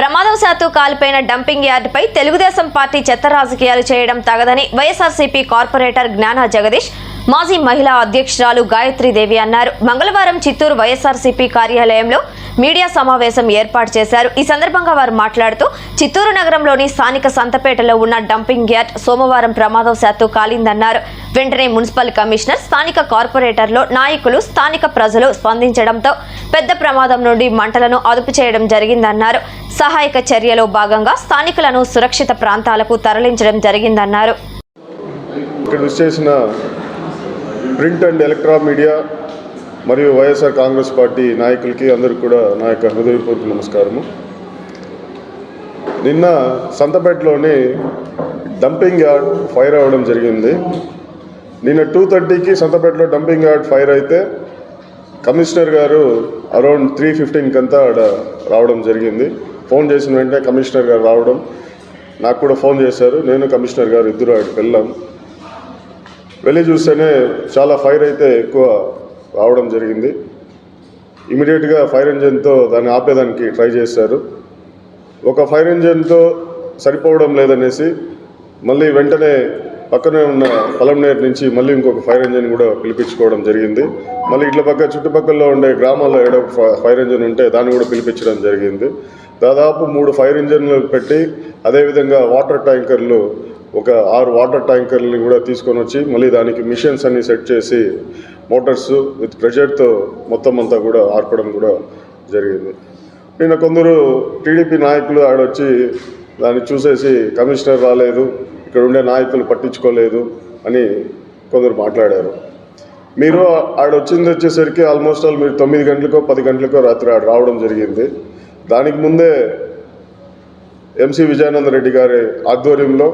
ప్రమాదవశాత్తు కాలిపోయిన dumping యార్డుపై Telugu Desam party చెత్త రాజకీయాలు చేయడం తగదని వైఎస్ఆర్సీపీ కార్పొరేటర్ జ్ఞాన జగదీష్ మాజీ మహిళా అధ్యక్షురాలు గాయత్రీదేవి అన్నారు. మంగళవారం చిత్తూరు వైఎస్ఆర్సీపీ కార్యాలయంలో మీడియా సమావేశం ఏర్పాటు చేశారు. ఈ సందర్భంగా వారు మాట్లాడుతూ చిత్తూరు నగరంలోని స్థానిక సంతపేటలో ఉన్న డంపింగ్ యార్డ్ సోమవారం ప్రమాదవశాత్తు కాలిందన్నారు. వెంటనే మున్సిపల్ కమిషనర్ స్థానిక కార్పొరేటర్లో నాయకులు స్థానిక ప్రజలు స్పందించడంతో పెద్ద ప్రమాదం నుండి మంటలను అదుపు చేయడం జరిగిందన్నారు. సహాయక చర్యలో భాగంగా స్థానికులను సురక్షిత ప్రాంతాలకు తరలించడం జరిగిందన్నారు. ప్రింట్ అండ్ ఎలక్ట్రా మీడియా మరియు వైఎస్ఆర్ కాంగ్రెస్ పార్టీ నాయకులకి అందరికీ కూడా నా యొక్క హృదయపూర్వక నమస్కారము. నిన్న సంతపేటలోని డంపింగ్ యార్డ్ ఫైర్ అవ్వడం జరిగింది. నిన్న టూ థర్టీకి సంతపేటలో డంపింగ్ యార్డ్ ఫైర్ అయితే కమిషనర్ గారు అరౌండ్ త్రీ ఫిఫ్టీన్కి అంతా ఆడ రావడం జరిగింది. ఫోన్ చేసిన వెంటనే కమిషనర్ గారు రావడం. నాకు కూడా ఫోన్ చేశారు. నేను కమిషనర్ గారు ఇద్దరు ఆడికి వెళ్ళాం. వెళ్ళి చూస్తేనే చాలా ఫైర్ అయితే ఎక్కువ రావడం జరిగింది. ఇమీడియట్గా ఫైర్ ఇంజన్తో దాన్ని ఆపేదానికి ట్రై చేశారు. ఒక ఫైర్ ఇంజన్తో సరిపోవడం లేదనేసి మళ్ళీ వెంటనే పక్కనే ఉన్న పొలంనేరు నుంచి మళ్ళీ ఇంకొక ఫైర్ ఇంజన్ కూడా పిలిపించుకోవడం జరిగింది. మళ్ళీ ఇట్ల పక్క చుట్టుపక్కల ఉండే గ్రామాల్లో ఏడో ఫైర్ ఇంజన్ ఉంటే దాన్ని కూడా పిలిపించడం జరిగింది. దాదాపు మూడు ఫైర్ ఇంజన్లు పెట్టి అదేవిధంగా వాటర్ ట్యాంకర్లు ఒక ఆరు వాటర్ ట్యాంకర్ని కూడా తీసుకొని వచ్చి మళ్ళీ దానికి మిషన్స్ అన్ని సెట్ చేసి మోటార్స్ విత్ ప్రెషర్తో మొత్తం అంతా కూడా ఆర్పడం కూడా జరిగింది. నిన్న కొందరు టీడీపీ నాయకులు ఆడొచ్చి దాన్ని చూసేసి కమిషనర్ రాలేదు ఇక్కడ ఉండే నాయకులు పట్టించుకోలేదు అని కొందరు మాట్లాడారు. మీరు ఆడొచ్చింది వచ్చేసరికి ఆల్మోస్ట్ ఆల్ మీరు తొమ్మిది గంటలకో పది గంటలకో రాత్రి ఆడ రావడం జరిగింది. దానికి ముందే ఎంసీ విజయానంద రెడ్డి గారి ఆధ్వర్యంలో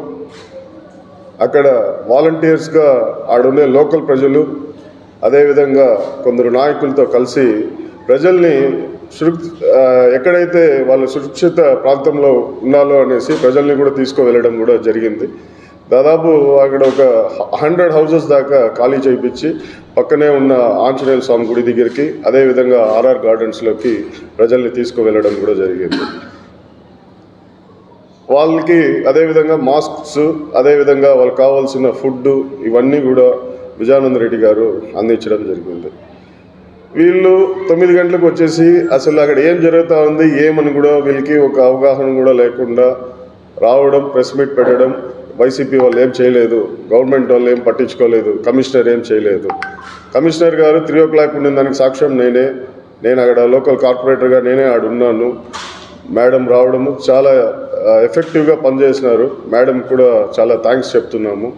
అక్కడ వాలంటీర్స్గా ఆడుండే లోకల్ ప్రజలు అదేవిధంగా కొందరు నాయకులతో కలిసి ప్రజల్ని సురు ఎక్కడైతే వాళ్ళు సురక్షిత ప్రాంతంలో ఉండాలో అనేసి ప్రజల్ని కూడా తీసుకువెళ్ళడం కూడా జరిగింది. దాదాపు అక్కడ ఒక హండ్రెడ్ హౌసెస్ దాకా ఖాళీ చేయించి పక్కనే ఉన్న ఆంజనేయ స్వామి గుడి దగ్గరికి అదేవిధంగా ఆర్ఆర్ గార్డెన్స్లోకి ప్రజల్ని తీసుకువెళ్ళడం కూడా జరిగింది. వాళ్ళకి అదేవిధంగా మాస్క్స్ అదేవిధంగా వాళ్ళకి కావాల్సిన ఫుడ్ ఇవన్నీ కూడా విజయానంద రెడ్డి గారు అందించడం జరిగింది. వీళ్ళు తొమ్మిది గంటలకు వచ్చేసి అసలు అక్కడ ఏం జరుగుతూ ఉంది ఏమని కూడా వీళ్ళకి ఒక అవగాహన కూడా లేకుండా రావడం ప్రెస్ మీట్ పెట్టడం వైసీపీ వాళ్ళు ఏం చేయలేదు గవర్నమెంట్ వాళ్ళు ఏం పట్టించుకోలేదు కమిషనర్ ఏం చేయలేదు. కమిషనర్ గారు త్రీ ఓ క్లాక్ ఉండిన దానికి సాక్ష్యం నేనే నేను అక్కడ లోకల్ కార్పొరేటర్గా నేనే ఆడున్నాను. మేడం రావడము చాలా ఎఫెక్టివ్గా పనిచేసినారు. మేడం కూడా చాలా థ్యాంక్స్ చెప్తున్నాము.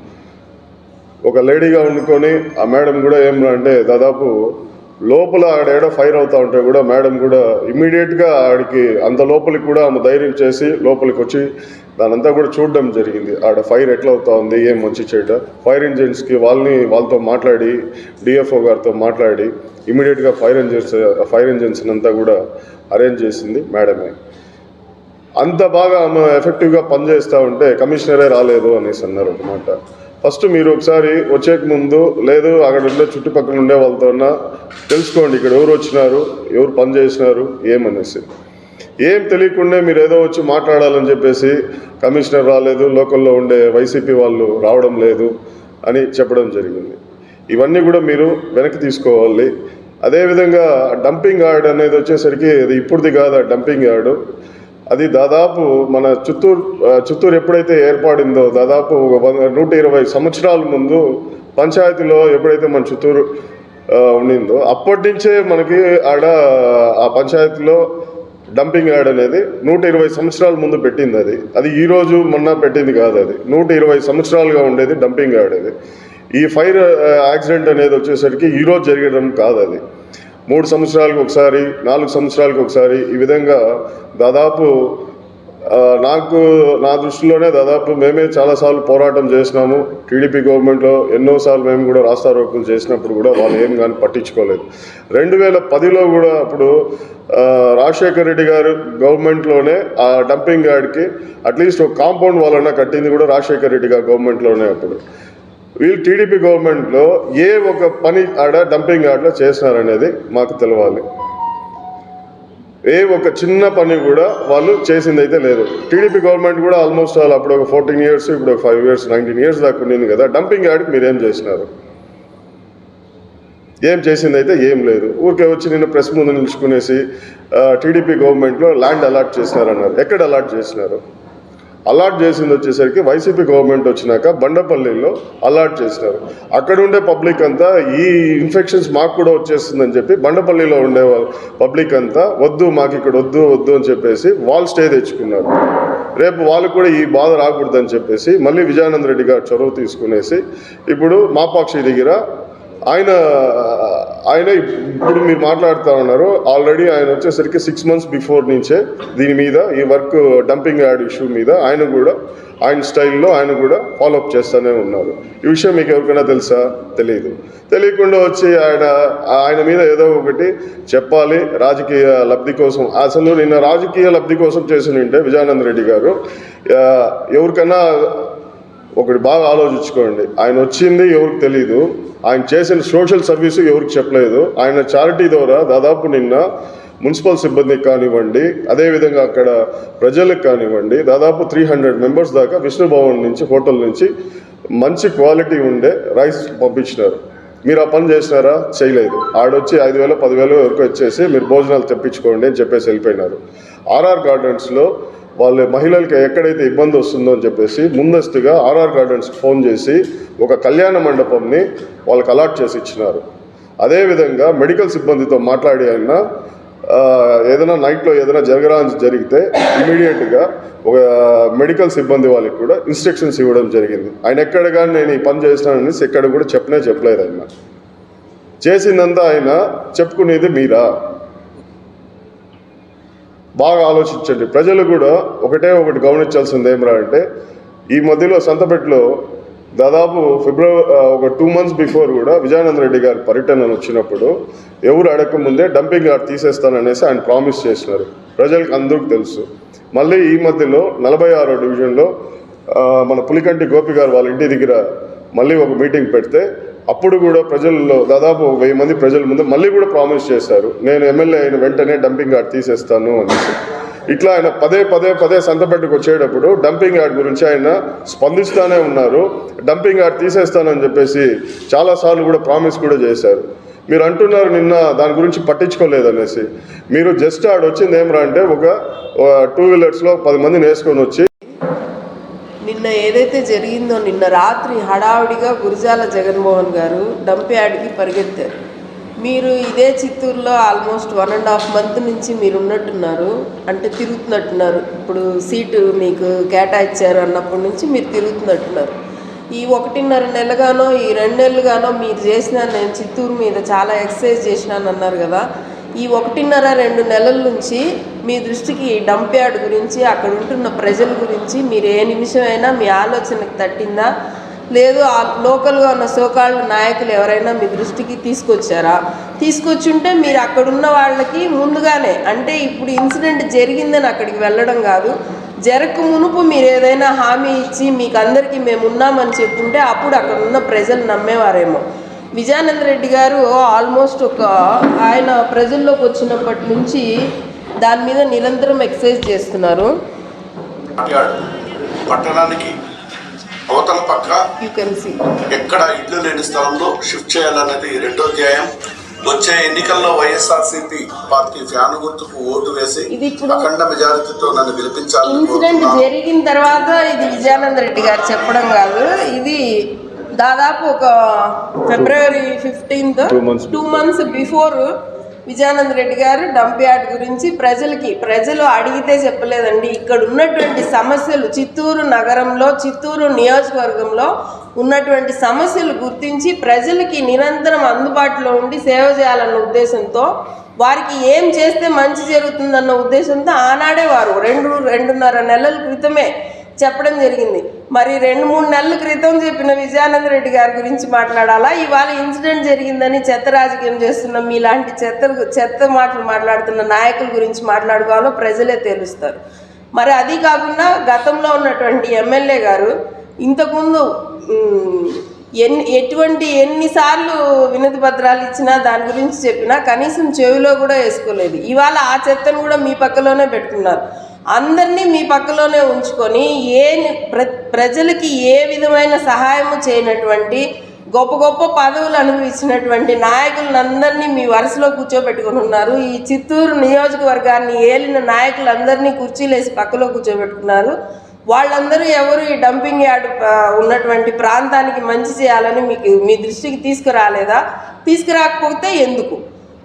ఒక లేడీగా వండుకొని ఆ మేడం కూడా ఏం అంటే దాదాపు లోపల ఆడ ఫైర్ అవుతూ ఉంటే కూడా మేడం కూడా ఇమ్మీడియట్గా ఆడికి అంత లోపలికి కూడా ఆమె ధైర్యం చేసి లోపలికి వచ్చి దానంతా కూడా చూడడం జరిగింది. ఆడ ఫైర్ ఎట్లా అవుతా ఉంది ఏం మంచి చెడ్డ? ఫైర్ ఇంజిన్స్కి వాళ్ళని వాళ్ళతో మాట్లాడి డిఎఫ్ఓ గారితో మాట్లాడి ఇమ్మీడియట్గా ఫైర్ ఇంజిన్స్ ఫైర్ ఇంజిన్స్ అంతా కూడా అరేంజ్ చేసింది మేడమే. అంత బాగా ఆమె ఎఫెక్టివ్గా పనిచేస్తూ ఉంటే కమిషనరే రాలేదు అనేసి అన్నారు ఒక ఫస్ట్ మీరు ఒకసారి వచ్చేక ముందు లేదు అక్కడ ఉండే చుట్టుపక్కల ఉండే వాళ్ళతో తెలుసుకోండి ఇక్కడ ఎవరు వచ్చినారు ఎవరు పని చేసినారు ఏమనేసి ఏం తెలియకుండా మీరు ఏదో వచ్చి మాట్లాడాలని చెప్పేసి కమిషనర్ రాలేదు లోకల్లో ఉండే వైసీపీ వాళ్ళు రావడం లేదు అని చెప్పడం జరిగింది. ఇవన్నీ కూడా మీరు వెనక్కి తీసుకోవాలి. అదేవిధంగా డంపింగ్ యార్డ్ అనేది వచ్చేసరికి అది ఇప్పుడుది కాదు ఆ డంపింగ్ యార్డు అది దాదాపు మన చిత్తూరు చిత్తూరు ఎప్పుడైతే ఏర్పడిందో దాదాపు ఒక వంద- నూట ఇరవై సంవత్సరాల ముందు పంచాయతీలో ఎప్పుడైతే మన చిత్తూరు ఉండిందో అప్పటి నుంచే మనకి ఆడ ఆ పంచాయతీలో డంపింగ్ యార్డ్ అనేది నూట ఇరవై సంవత్సరాల ముందు పెట్టింది అది. అది ఈరోజు మొన్న పెట్టింది కాదు అది. నూట ఇరవై సంవత్సరాలుగా ఉండేది డంపింగ్ యార్డ్ అది. ఈ ఫైర్ యాక్సిడెంట్ అనేది వచ్చేసరికి ఈరోజు జరగడం కాదు అది. మూడు సంవత్సరాలకు ఒకసారి నాలుగు సంవత్సరాలకు ఒకసారి ఈ విధంగా దాదాపు నాకు నా దృష్టిలోనే దాదాపు మేమే చాలాసార్లు పోరాటం చేసినాము. టీడీపీ గవర్నమెంట్లో ఎన్నోసార్లు మేము కూడా రాస్తా చేసినప్పుడు కూడా వాళ్ళు ఏం కానీ పట్టించుకోలేదు. రెండు వేల పదిలో కూడా అప్పుడు రాజశేఖర రెడ్డి గారు గవర్నమెంట్లోనే ఆ డంపింగ్ యార్డ్కి అట్లీస్ట్ ఒక కాంపౌండ్ వాళ్ళన్నా కట్టింది కూడా రాజశేఖర రెడ్డి గారు గవర్నమెంట్లోనే అప్పుడు. వీళ్ళు టీడీపీ గవర్నమెంట్లో ఏ ఒక పని ఆడ డంపింగ్ యార్డ్లో చేసినారనేది మాకు తెలవాలి. ఏ ఒక చిన్న పని కూడా వాళ్ళు చేసింది అయితే లేదు. టీడీపీ గవర్నమెంట్ కూడా ఆల్మోస్ట్ ఆల్ అప్పుడు ఒక ఫోర్టీన్ ఇయర్స్ ఇప్పుడు ఒక ఫైవ్ ఇయర్స్ నైన్టీన్ ఇయర్స్ దాకా ఉండింది కదా డంపింగ్ యార్డ్కి మీరు ఏం చేసినారు? ఏం చేసింది అయితే ఏం లేదు. ఊరికే వచ్చి నిన్న ప్రెస్ ముందు నిలుచుకునేసి టీడీపీ గవర్నమెంట్లో ల్యాండ్ అలాట్ చేసినారన్నారు. ఎక్కడ అలాట్ చేసినారు? అలాట్ చేసింది వచ్చేసరికి వైసీపీ గవర్నమెంట్ వచ్చినాక బండపల్లిలో అలాట్ చేసినారు. అక్కడ ఉండే పబ్లిక్ అంతా ఈ ఇన్ఫెక్షన్స్ మాకు కూడా వచ్చేస్తుందని చెప్పి బండపల్లిలో ఉండే పబ్లిక్ అంతా వద్దు మాకు ఇక్కడ వద్దు వద్దు అని చెప్పేసి వాళ్ళు స్టే తెచ్చుకున్నారు. రేపు వాళ్ళు కూడా ఈ బాధ రాకూడదని చెప్పేసి మళ్ళీ విజయానంద రెడ్డి గారు చొరవ తీసుకునేసి ఇప్పుడు మాపాక్షి దగ్గర ఆయన ఆయన ఇప్పుడు మీరు మాట్లాడుతూ ఉన్నారు. ఆల్రెడీ ఆయన వచ్చేసరికి సిక్స్ మంత్స్ బిఫోర్ నుంచే దీని మీద ఈ వర్క్ డంపింగ్ యాడ్ ఇష్యూ మీద ఆయన కూడా ఆయన స్టైల్లో ఆయన కూడా ఫాలోఅప్ చేస్తూనే ఉన్నారు. ఈ విషయం మీకు ఎవరికైనా తెలుసా? తెలియదు తెలియకుండా వచ్చి ఆయన ఆయన మీద ఏదో ఒకటి చెప్పాలి రాజకీయ లబ్ధి కోసం. అసలు నిన్న రాజకీయ లబ్ధి కోసం చేసి ఉంటే విజయానంద రెడ్డి గారు ఎవరికైనా ఒకటి బాగా ఆలోచించుకోండి. ఆయన వచ్చింది ఎవరికి తెలియదు ఆయన చేసిన సోషల్ సర్వీస్ ఎవరికి చెప్పలేదు. ఆయన చారిటీ ద్వారా దాదాపు నిన్న మున్సిపల్ సిబ్బందికి కానివ్వండి అదేవిధంగా అక్కడ ప్రజలకు కానివ్వండి దాదాపు త్రీ హండ్రెడ్ మెంబర్స్ దాకా విష్ణు భవన్ నుంచి హోటల్ నుంచి మంచి క్వాలిటీ ఉండే రైస్ పంపించినారు. మీరు ఆ పని చేసినారా? చేయలేదు. ఆడొచ్చి ఐదు వేల పదివేలు వరకు వచ్చేసి మీరు భోజనాలు తెప్పించుకోండి అని చెప్పేసి వెళ్ళిపోయినారు. ఆర్ఆర్ గార్డెన్స్లో వాళ్ళ మహిళలకి ఎక్కడైతే ఇబ్బంది వస్తుందో అని చెప్పేసి ముందస్తుగా ఆర్ఆర్ గార్డెన్స్ ఫోన్ చేసి ఒక కళ్యాణ మండపంని వాళ్ళకి అలాట్ చేసి ఇచ్చినారు. అదేవిధంగా మెడికల్ సిబ్బందితో మాట్లాడి ఆయన ఏదైనా నైట్లో ఏదైనా జరగరాని జరిగితే ఇమీడియట్గా ఒక మెడికల్ సిబ్బంది వాళ్ళకి కూడా ఇన్స్ట్రక్షన్స్ ఇవ్వడం జరిగింది. ఆయన ఎక్కడ కానీ నేను ఈ పని చేస్తానని ఎక్కడ కూడా చెప్పనే చెప్పలేదు ఆయన. చేసిందంతా ఆయన చెప్పుకునేది మీరా? బాగా ఆలోచించండి. ప్రజలు కూడా ఒకటే ఒకటి గమనించాల్సింది ఏమరా అంటే ఈ మధ్యలో సంతపేటలో దాదాపు ఫిబ్రవరి ఒక టూ మంత్స్ బిఫోర్ కూడా విజయానంద రెడ్డి గారి పర్యటన వచ్చినప్పుడు ఎవరు అడగకముందే డంపింగ్ యార్డ్ తీసేస్తాననేసి ఆయన ప్రామిస్ చేసినారు. ప్రజలకు అందరికీ తెలుసు. మళ్ళీ ఈ మధ్యలో నలభై ఆరో డివిజన్లో మన పులికంటి గోపి గారు వాళ్ళ ఇంటి దగ్గర మళ్ళీ ఒక మీటింగ్ పెడితే అప్పుడు కూడా ప్రజల్లో దాదాపు ఒక వెయ్యి మంది ప్రజల ముందు మళ్ళీ కూడా ప్రామిస్ చేశారు. నేను ఎమ్మెల్యే అయిన వెంటనే డంపింగ్ యార్డ్ తీసేస్తాను అనేసి ఇట్లా ఆయన పదే పదే పదే సంతపెట్టుకు వచ్చేటప్పుడు డంపింగ్ యార్డ్ గురించి ఆయన స్పందిస్తూనే ఉన్నారు. డంపింగ్ యార్డ్ తీసేస్తానని చెప్పేసి చాలాసార్లు కూడా ప్రామిస్ కూడా చేశారు. మీరు అంటున్నారు నిన్న దాని గురించి పట్టించుకోలేదనేసి. మీరు జస్ట్ ఆడ వచ్చింది ఏమరా అంటే ఒక టూ వీలర్స్లో పది మందిని వేసుకొని వచ్చి నిన్న ఏదైతే జరిగిందో నిన్న రాత్రి హడావుడిగా గురజాల జగన్మోహన్ గారు డంప్యార్డ్కి పరిగెత్తారు. మీరు ఇదే చిత్తూరులో almost one and half month నుంచి మీరు ఉన్నట్టున్నారు అంటే తిరుగుతున్నట్టున్నారు. ఇప్పుడు సీటు మీకు కేటాయించారు అన్నప్పటి నుంచి మీరు తిరుగుతున్నట్టున్నారు. ఈ ఒకటిన్నర నెలగానో ఈ రెండు నెలలుగానో మీరు చేసిన నేను చిత్తూరు మీద చాలా ఎక్సర్సైజ్ చేసినాను అన్నారు కదా. ఈ ఒకటిన్నర రెండు నెలల నుంచి మీ దృష్టికి ఈ డంప్ యార్డ్ గురించి అక్కడ ఉంటున్న ప్రజల గురించి మీరు ఏ నిమిషమైనా మీ ఆలోచనకు తట్టిందా? లేదు ఆ లోకల్గా ఉన్న సోకాళ్ళ నాయకులు ఎవరైనా మీ దృష్టికి తీసుకొచ్చారా? తీసుకొచ్చుంటే మీరు అక్కడున్న వాళ్ళకి ముందుగానే అంటే ఇప్పుడు ఇన్సిడెంట్ జరిగిందని అక్కడికి వెళ్ళడం కాదు జరగక మునుపు మీరు ఏదైనా హామీ ఇచ్చి మీకు అందరికీ మేము ఉన్నామని చెప్పుంటే అప్పుడు అక్కడ ఉన్న ప్రజలు నమ్మేవారేమో. విజయానంద రెడ్డి గారు ఆల్మోస్ట్ ఒక ఆయన ప్రజల్లోకి వచ్చినప్పటి నుంచి దాని మీద నిరంతరం ఎక్సర్సైజ్ చేస్తున్నారు. పట్టణానికి అవతల పక్క ఎక్కడ ఇల్లు లేని స్థలంలో షిఫ్ట్ చేయాలన్నది రెండో అధ్యాయం. వచ్చే ఎన్నికల్లో వైఎస్ఆర్సీపీ పార్టీ ఫ్యాన్ గుర్తుకు ఓటు వేసి అఖండ మెజారిటీతో నన్ను గెలిపించాలని ఇన్సిడెంట్. జరిగిన తర్వాత ఇది విజయానంద రెడ్డి గారు చెప్పడం కాదు. ఇది దాదాపు ఒక February fifteenth two months before Vijayananda Reddy గారు డంప్ యార్డ్ గురించి ప్రజలకి ప్రజలు అడిగితే చెప్పలేదండి. ఇక్కడ ఉన్నటువంటి సమస్యలు చిత్తూరు నగరంలో చిత్తూరు నియోజకవర్గంలో ఉన్నటువంటి సమస్యలు గుర్తించి ప్రజలకి నిరంతరం అందుబాటులో ఉండి సేవ చేయాలన్న ఉద్దేశంతో వారికి ఏం చేస్తే మంచి జరుగుతుందన్న ఉద్దేశంతో ఆనాడే వారు రెండు రెండున్నర నెలల క్రితమే చెప్పడం జరిగింది. మరి రెండు మూడు నెలల క్రితం చెప్పిన విజయానంద రెడ్డి గారి గురించి మాట్లాడాలా? ఇవాళ ఇన్సిడెంట్ జరిగిందని చెత్త రాజకీయం చేస్తున్న మీలాంటి చెత్త చెత్త మాటలు మాట్లాడుతున్న నాయకుల గురించి మాట్లాడుకోవాలో ప్రజలే తెలుస్తారు. మరి అది కాకుండా గతంలో ఉన్నటువంటి ఎమ్మెల్యే గారు ఇంతకుముందు ఎన్ని ఎటువంటి ఎన్నిసార్లు వినతి పత్రాలు ఇచ్చినా దాని గురించి చెప్పినా కనీసం చెవిలో కూడా వేసుకోలేదు. ఇవాళ ఆ చెత్తను కూడా మీ పక్కలోనే పెట్టుకున్నారు. అందరినీ మీ పక్కలోనే ఉంచుకొని ఏ ప్ర ప్రజలకి ఏ విధమైన సహాయము చేయనటువంటి గొప్ప గొప్ప పదవులు అనుభవించినటువంటి నాయకులందరినీ మీ వరుసలో కూర్చోబెట్టుకుని ఉన్నారు. ఈ చిత్తూరు నియోజకవర్గాన్ని ఏలిన నాయకులందరినీ కుర్చీలేసి పక్కలో కూర్చోబెట్టుకున్నారు. వాళ్ళందరూ ఎవరు ఈ డంపింగ్ యార్డ్ ఉన్నటువంటి ప్రాంతానికి మంచి చేయాలని మీకు మీ దృష్టికి తీసుకురాలేదా? తీసుకురాకపోతే ఎందుకు?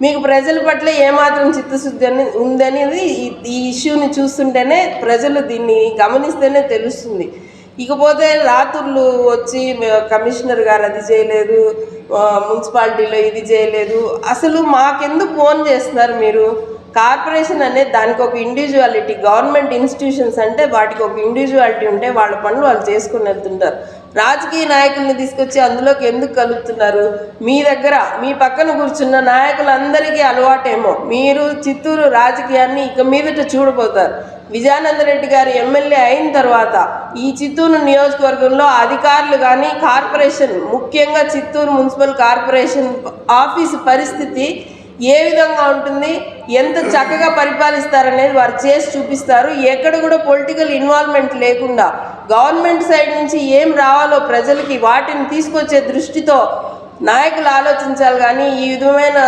మీకు ప్రజల పట్ల ఏమాత్రం చిత్తశుద్ధి అని ఉందనేది ఈ- ఇష్యూని చూస్తుంటేనే ప్రజలు దీన్ని గమనిస్తేనే తెలుస్తుంది. ఇకపోతే రాత్రులు వచ్చి కమిషనర్ గారు అది చేయలేదు మున్సిపాలిటీలో ఇది చేయలేదు. అసలు మాకెందుకు ఫోన్ చేస్తున్నారు మీరు? కార్పొరేషన్ అనేది దానికి ఒక ఇండివిజువాలిటీ గవర్నమెంట్ ఇన్స్టిట్యూషన్స్ అంటే వాటికి ఒక ఇండివిజువాలిటీ ఉంటే వాళ్ళ పనులు వాళ్ళు చేసుకుని వెళ్తుంటారు. రాజకీయ నాయకుల్ని తీసుకొచ్చి అందులోకి ఎందుకు కలుపుతున్నారు? మీ దగ్గర మీ పక్కన కూర్చున్న నాయకులందరికీ అలవాటేమో. మీరు చిత్తూరు రాజకీయాన్ని ఇక మీదట చూడబోతారు. విజయానంద రెడ్డి గారు ఎమ్మెల్యే అయిన తర్వాత ఈ చిత్తూరు నియోజకవర్గంలో అధికారులు కానీ కార్పొరేషన్ ముఖ్యంగా చిత్తూరు మున్సిపల్ కార్పొరేషన్ ఆఫీసు పరిస్థితి ఏ విధంగా ఉంటుంది ఎంత చక్కగా పరిపాలిస్తారనేది వారు చేసి చూపిస్తారు. ఎక్కడ కూడా పొలిటికల్ ఇన్వాల్వ్మెంట్ లేకుండా గవర్నమెంట్ సైడ్ నుంచి ఏం రావాలో ప్రజలకి వాటిని తీసుకొచ్చే దృష్టితో నాయకులు ఆలోచించాలి. కానీ ఈ విధమైన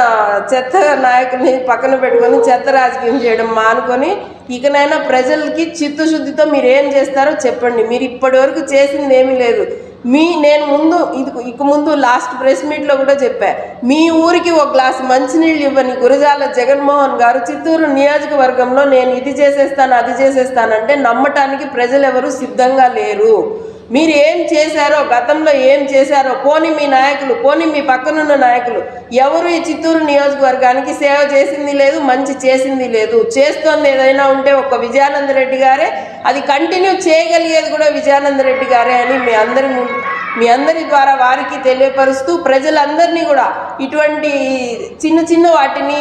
చెత్త నాయకుల్ని పక్కన పెట్టుకొని చెత్త రాజకీయం చేయడం మానుకొని ఇకనైనా ప్రజలకి చిత్తశుద్ధితో మీరు ఏం చేస్తారో చెప్పండి. మీరు ఇప్పటి వరకు చేసింది ఏమీ లేదు. మీ నేను ముందు ఇది ఇక ముందు లాస్ట్ ప్రెస్ మీట్లో కూడా చెప్పా. మీ ఊరికి ఒక గ్లాస్ మంచినీళ్ళు ఇవ్వని గురజాల జగన్మోహన్ గారు చిత్తూరు నియోజకవర్గంలో నేను ఇది చేసేస్తాను అది చేసేస్తానంటే నమ్మటానికి ప్రజలు ఎవరు సిద్ధంగా లేరు. మీరు ఏం చేశారో గతంలో ఏం చేశారో పోని మీ నాయకులు పోని మీ పక్కనున్న నాయకులు ఎవరు ఈ చిత్తూరు నియోజకవర్గానికి సేవ చేసింది లేదు మంచి చేసింది లేదు. చేస్తోంది ఏదైనా ఉంటే ఒక విజయానంద రెడ్డి గారే అది కంటిన్యూ చేయగలిగేది కూడా విజయానంద రెడ్డి గారే అని మీ అందరి మీ అందరి ద్వారా వారికి తెలియపరుస్తూ ప్రజలందరినీ కూడా ఇటువంటి చిన్న చిన్న వాటిని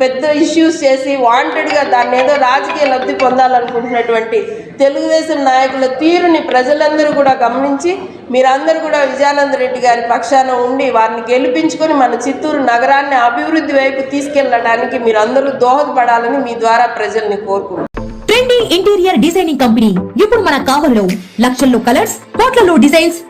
పెద్ద ఇష్యూస్ చేసి వాంటెడ్గా దాన్ని ఏదో రాజకీయ లబ్ధి పొందాలనుకుంటున్నటువంటి తెలుగుదేశం నాయకుల తీరుని ప్రజలందరూ కూడా గమనించి మీరందరూ కూడా విజయానంద రెడ్డి గారి పక్షాన ఉండి వారిని గెలిపించుకొని మన చిత్తూరు నగరాన్ని అభివృద్ధి వైపు తీసుకెళ్ళడానికి మీరందరూ దోహదపడాలని మీ ద్వారా ప్రజల్ని కోరుకుంటున్నారు ట్రెండీ ఇంటీరియర్ డిజైనింగ్ కంపెనీ ఇప్పుడు మన కావల్లో లక్షల్లో కలర్స్ కోట్లలో డిజైన్స్